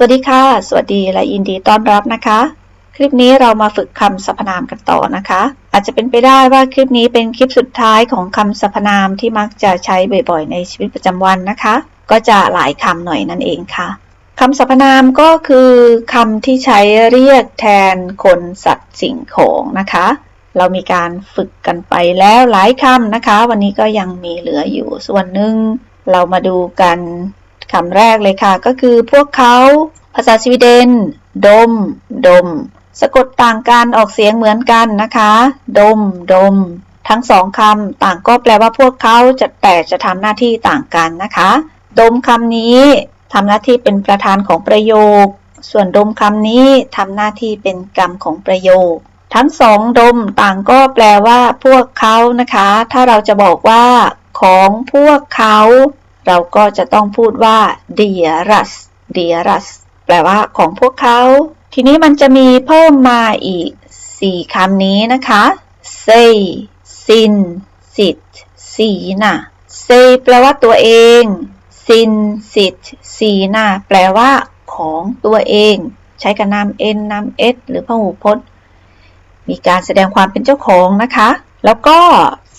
สวัสดีค่ะ สวัสดีและยินดีต้อนรับนะคะ คลิปนี้เรามาฝึกคำสรรพนามกันต่อนะคะ อาจจะเป็นไปได้ว่าคลิปนี้เป็นคลิปสุดท้ายของคำสรรพนามที่มักจะใช้บ่อยๆ ในชีวิตประจำวันนะคะ ก็จะหลายคำหน่อยนั่นเองค่ะคำสรรพนามก็คือคำที่ใช้เรียกแทนคนสัตว์สิ่งของนะคะ เรามีการฝึกกันไปแล้วหลายคำนะคะ วันนี้ก็ยังมีเหลืออยู่ส่วนหนึ่งเรามาดูกัน คำแรกเลยค่ะ ก็คือพวกเขา ภาษาสวีเดน ดม ดม สะกดต่างกันออกเสียงเหมือนกันนะคะ ดม ดม ทั้งสองคำต่างก็แปลว่าพวกเขาจะแต่จะทำหน้าที่ต่างกันนะคะ ดมคำนี้ทำหน้าที่เป็นประธานของประโยค ส่วนดมคำนี้ทำหน้าที่เป็นกรรมของประโยค ทั้งสองดมต่างก็แปลว่าพวกเขานะคะ ถ้าเราจะบอกว่า ของพวกเขา เราก็จะต้องพูดว่า dearas dearas แปลว่าของพวกเขา ทีนี้มันจะมีเพิ่มมาอีก 4คำนี้นะคะ say sin sit sina say แปลว่าตัวเอง sin sit sina แปลว่า ของตัวเอง ใช้กับนาม n นาม s หรือพหูพจน์ มีการแสดงความเป็นเจ้าของนะคะ แล้วก็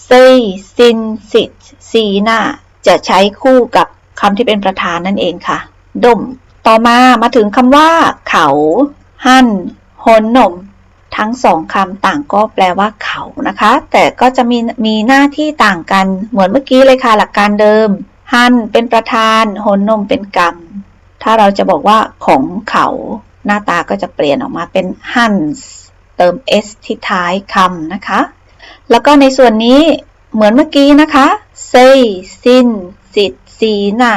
say sin sit sina จะใช้คู่กับคำที่เป็นประธานนั่นเองค่ะดม ต่อมามาถึงคำว่า เขา หั่นหนนม ทั้งสองคำต่างก็แปลว่าเขานะคะ แต่ก็จะมีมีหน้าที่ต่างกัน เหมือนเมื่อกี้เลยค่ะ หลักการเดิม หั่นเป็นประธานหนนมเป็นกรรม ถ้าเราจะบอกว่าของเขา หน้าตาก็จะเปลี่ยนออกมาเป็น hans เติม s ที่ท้ายคำนะคะ แล้วก็ในส่วนนี้เหมือนเมื่อกี้นะคะ say sin sit sina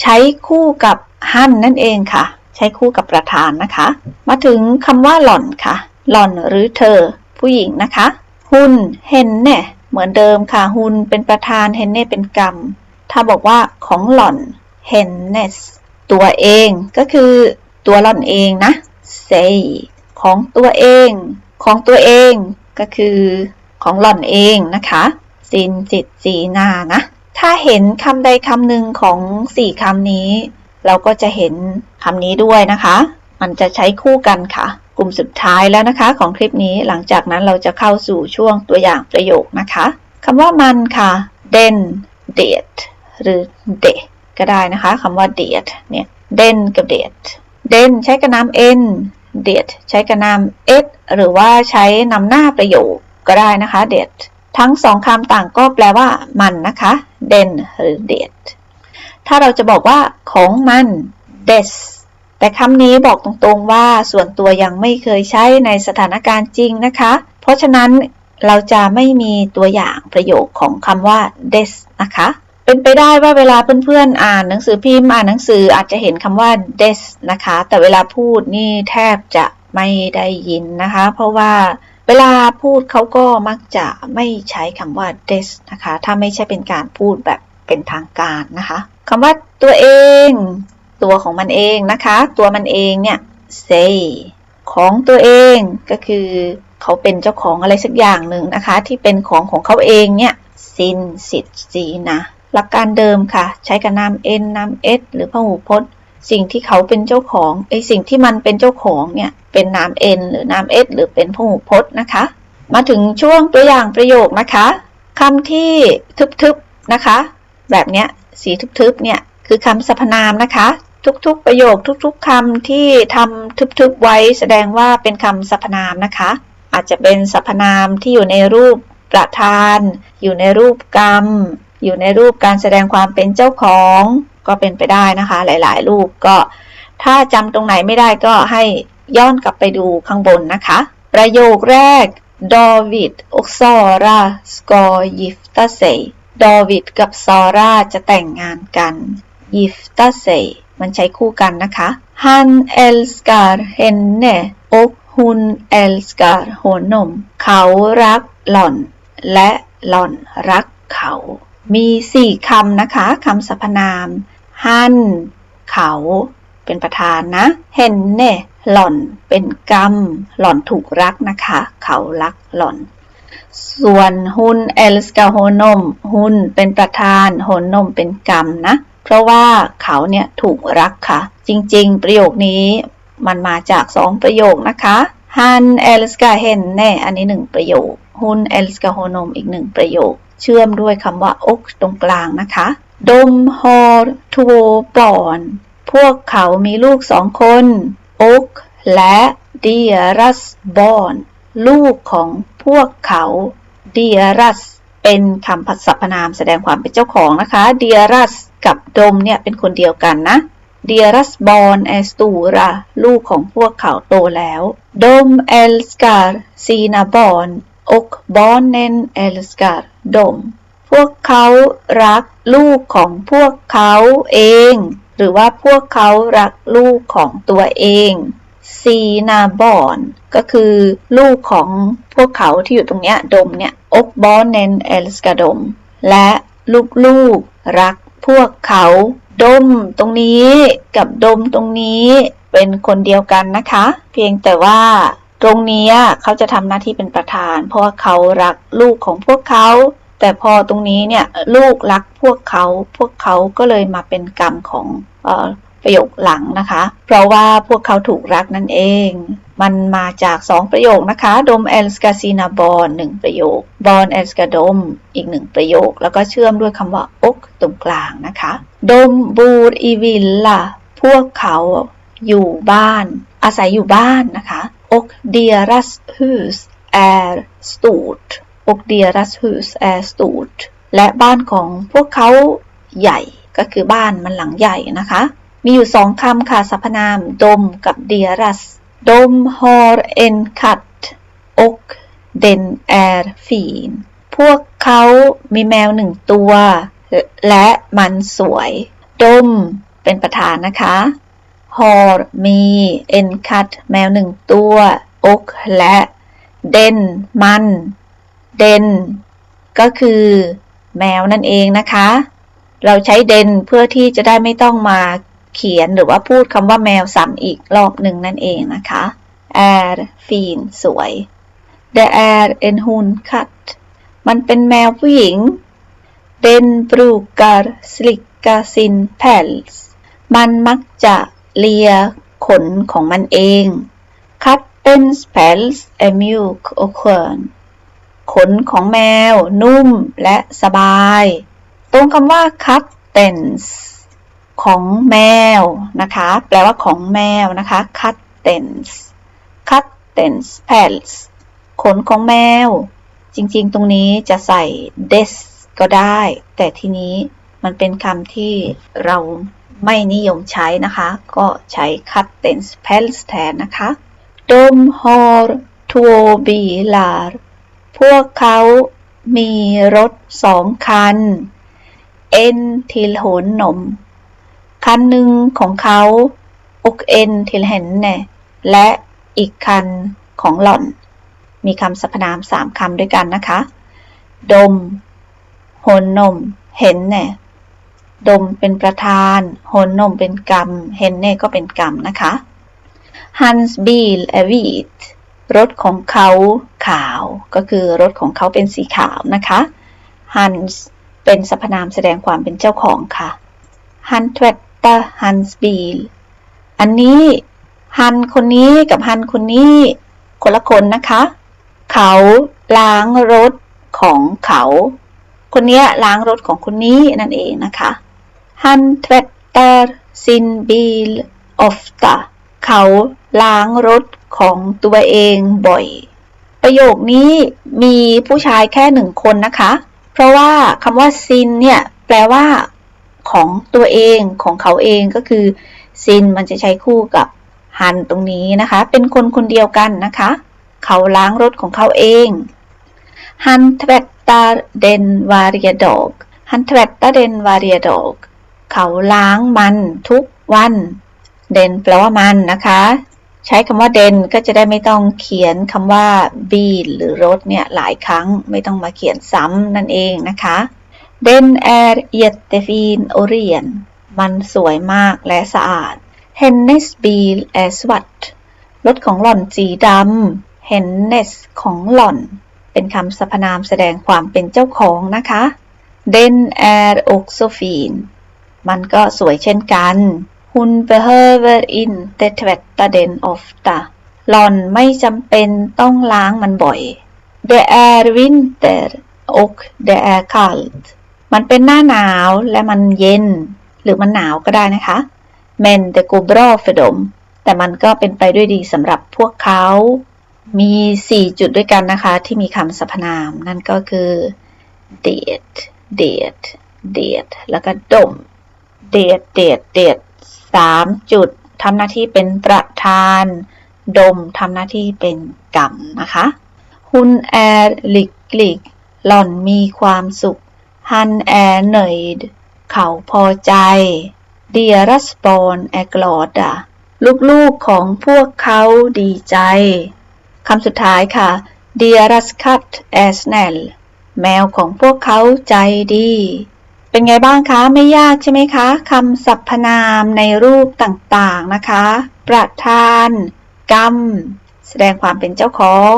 ใช้คู่กับ han นั่นเองค่ะ ใช้คู่กับประธานนะคะ มาถึงคำว่าหล่อนค่ะ หล่อนหรือเธอ ผู้หญิงนะคะ หุนเฮนเน่เหมือนเดิมค่ะ หุนเป็นประธานเฮนเน่เป็นกรรม ถ้าบอกว่าของหล่อนเฮนเนสตัวเองก็คือตัวหล่อนเองนะ say ของตัวเอง ของตัวเองก็คือของหล่อนเองนะคะ สินจิตสีนานะ ถ้าเห็นคำใดคำหนึ่งของสี่คำนี้ เราก็จะเห็นคำนี้ด้วยนะคะ มันจะใช้คู่กันค่ะ กลุ่มสุดท้ายแล้วนะคะของคลิปนี้หลังจากนั้นเราจะเข้าสู่ช่วงตัวอย่างประโยคนะคะคำว่ามันค่ะ den det หรือ de ก็ได้นะคะคำว่า det เนี่ย den กับ det den ใช้กับนาม n det ใช้กับนาม s หรือว่าใช้นำหน้าประโยคก็ได้นะคะ det ทั้งสองคำต่างก็แปลว่า มันนะคะ den หรือ det ถ้าเราจะบอกว่าของมัน des แต่คำนี้บอกตรงๆว่าส่วนตัวยังไม่เคยใช้ในสถานการณ์จริงนะคะ เพราะฉะนั้นเราจะไม่มีตัวอย่างประโยคของคำว่า des นะคะ เป็นไปได้ว่าเวลาเพื่อนๆ อ่านหนังสือพิมพ์อ่านหนังสืออาจจะเห็นคำว่า des นะคะ แต่เวลาพูดนี่แทบจะไม่ได้ยินนะคะ เพราะว่า เวลาพูดเขาก็มักจะไม่ใช้คำว่า des นะคะ ถ้าไม่ใช่เป็นการพูดแบบเป็นทางการนะคะคำว่าตัวเอง ตัวของมันเองนะคะ ตัวมันเองเนี่ย say ของตัวเองก็คือเขาเป็นเจ้าของอะไรสักอย่างหนึ่งนะคะ ที่เป็นของของเขาเองเนี่ย sin sit si นะหลักการเดิมค่ะ ใช้กับนาม n นาม s หรือพหูพจน์ สิ่งที่เขาเป็นเจ้าของไอสิ่งที่มันเป็นเจ้าของเนี่ยเป็นนาม n หรือนาม s หรือเป็นพหูพจน์นะคะ มาถึงช่วงตัวอย่างประโยคนะคะคำที่ทึบๆนะคะ แบบเนี้ยสีทึบๆเนี่ยคือคำสรรพนามนะคะ ทุกๆ ประโยคทุกๆคำที่ทำทึบๆไว้แสดงว่าเป็นคำสรรพนามนะคะ อาจจะเป็นสรรพนามที่อยู่ในรูปประธาน อยู่ในรูปกรรม อยู่ในรูปการแสดงความเป็นเจ้าของ ก็เป็นไปได้นะคะ หลาย ๆ รูปก็ ถ้าจำตรงไหนไม่ได้ก็ให้ย้อนกลับไปดูข้างบนนะคะ ประโยคแรก David och Sara ska gifta sig ดอวิดกับซอร่าจะแต่งงานกัน gifta sig มันใช้คู่กันนะคะ Han älskar henne och hon älskar honom เขารักหล่อน และหล่อนรักเขา มีสี่คำนะคะ คำสรรพนาม Han เขา เป็นประธานนะ henne หล่อนเป็นกรรม หล่อนถูกรักนะคะ เขารักหล่อน ส่วนฮุนเอลสกาโฮนมฮุนเป็นประธานโฮนมเป็นกรรมนะ เพราะว่าเขาเนี่ยถูกรักค่ะ จริงๆ ประโยคนี้มันมาจากสองประโยคนะคะ Han älskar henne อันนี้หนึ่งประโยค Hon älskar honom อีกหนึ่งประโยค เชื่อมด้วยคำว่า ok ตรงกลางนะคะ De har två barn พวกเขามีลูกสองคน ok และ deras barn ลูกของพวกเขา deras เป็นคำพัสรรพนามแสดงความเป็นเจ้าของนะคะ deras กับดมเนี่ยเป็นคนเดียวกันนะ deras barn är stora ลูกของพวกเขาโตแล้ว de älskar sina barn och barnen älskar dem พวกเขารักลูกของพวกเขาเอง หรือว่าพวกเขารักลูกของตัวเองซีนาบอนก็คือลูกของพวกเขาที่อยู่ตรงเนี้ยดมเนี่ยอกบอนเนนเอลสกาดม และลูกๆรักพวกเขาดมตรงนี้กับดมตรงนี้เป็นคนเดียวกันนะคะ เพียงแต่ว่าตรงนี้เขาจะทำหน้าที่เป็นประธาน เพราะว่าเขารักลูกของพวกเขา แต่พอตรงนี้เนี่ยลูกรักพวกเขาพวกเขาก็เลยมาเป็นกรรมของออประโยคหลังนะคะ เพราะว่าพวกเขาถูกรักนั่นเอง มันมาจาก 2 ประโยคนะคะ ดมเอลสกาซีนาบอนหนึ่งประโยค บอนเอลสกาดม อีกหนึ่งประโยค แล้วก็เชื่อมด้วยคำว่าอกตรงกลางนะคะ ดมบูรอีวิลล่ะ พวกเขาอยู่บ้าน อาศัยอยู่บ้านนะคะ och deras hus är stort och deras hus är stort และบ้านของพวกเขาใหญ่ก็คือบ้านมันหลังใหญ่นะคะ มีอยู่สองคำค่ะสรรพนาม ดมกับ deras ดม har en katt och den är fin พวกเขามีแมวหนึ่งตัว และมันสวย ดม เป็นประธานนะคะ har มี en katt แมวหนึ่งตัว och และ den มัน den ก็คือแมวนั่นเองนะคะ เราใช้ den เพื่อที่จะได้ไม่ต้องมาเขียนหรือว่าพูดคำว่าแมวซ้ำอีกรอบหนึ่งนั่นเองนะคะ är fin สวย det är en hundkatt มันเป็นแมวผู้หญิง den brukar slicka sin päls มันมักจะเลียขนของมันเอง Kattens päls är mjuk och skön ขนของแมว นุ่มและสบาย ตรงคำว่า kattens ของแมวนะคะ แปลว่าของแมวนะคะ kattens kattens päls ขนของแมว จริงๆ ตรงนี้จะใส่ des ก็ได้ แต่ทีนี้มันเป็นคำที่เราไม่นิยมใช้นะคะ ก็ใช้ kattens päls แทนนะคะ de har två bilar พวกเขามีรถสองคัน en till honom คันหนึ่งของเขา och en till henne และอีกคันของหล่อน มีคำสรรพนามสามคำด้วยกันนะคะ ดมโหนนม เห็นเน่ดมเป็นประธานโหนนมเป็นกรรม เห็นเน่ก็เป็นกรรมนะคะ Hans bil är vit รถของเขาขาว ก็คือรถของเขาเป็นสีขาวนะคะ Hans เป็นสรรพนามแสดงความเป็นเจ้าของค่ะ Han tvättar hans bil อันนี้ฮันคนนี้กับฮันคนนี้ คนละคนนะคะ เขาล้างรถของเขา คนนี้ล้างรถของคนนี้นั่นเองนะคะ Han tvättar sin bil ofta เขา ล้างรถของตัวเองบ่อย ประโยคนี้มีผู้ชายแค่หนึ่งคนนะคะ เพราะว่าคำว่า sin เนี่ยแปลว่า ของตัวเองของเขาเองก็คือ sin มันจะใช้คู่กับ han ตรงนี้นะคะ เป็นคนคนเดียวกันนะคะ เขาล้างรถของเขาเอง Han tvättar den varje dag Han tvättar den varje dag เขาล้างมันทุกวัน den แปลว่ามันนะคะ ใช้คำว่า den ก็จะได้ไม่ต้องเขียนคำว่า bil หรือรถเนี่ยหลายครั้งไม่ต้องมาเขียนซ้ำนั่นเองนะคะ den är jättefin och ren มันสวยมากและสะอาด hennes bil är svart รถของหล่อนสีดำ hennes ของหล่อน เป็นคำสรรพนามแสดงความเป็นเจ้าของนะคะ den är också fin มันก็สวยเช่นกัน hon behöver inte tvätta den ofta หล่อนไม่จำเป็นต้องล้างมันบ่อย Det är vinter och det är kallt มันเป็นหน้าหนาวและมันเย็น หรือมันหนาวก็ได้นะคะ Men det går bra för dem แต่มันก็เป็นไปด้วยดีสำหรับพวกเขา มี 4 จุดด้วยกันนะคะ ที่มีคำสรรพนาม นั่นก็คือ det det det แล้วก็ดม det det det สามจุดทำหน้าที่เป็นประธาน ดมทำหน้าที่เป็นกรรมนะคะ Hon är lycklig หล่อนมีความสุข Han är nöjd เขาพอใจ Deras barn är glada ลูกๆของพวกเขาดีใจคำสุดท้ายค่ะ Deras katt är snäll แมวของพวกเขาใจดี เป็นไงบ้างคะ ไม่ยากใช่ไหมคะคำสรรพนามในรูปต่างๆนะคะ ประธาน กรรม แสดงความเป็นเจ้าของ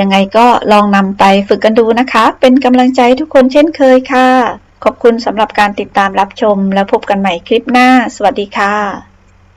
ยังไงก็ลองนำไปฝึกกันดูนะคะ เป็นกำลังใจทุกคนเช่นเคยค่ะ ขอบคุณสำหรับการติดตามรับชม แล้วพบกันใหม่คลิปหน้า สวัสดีค่ะ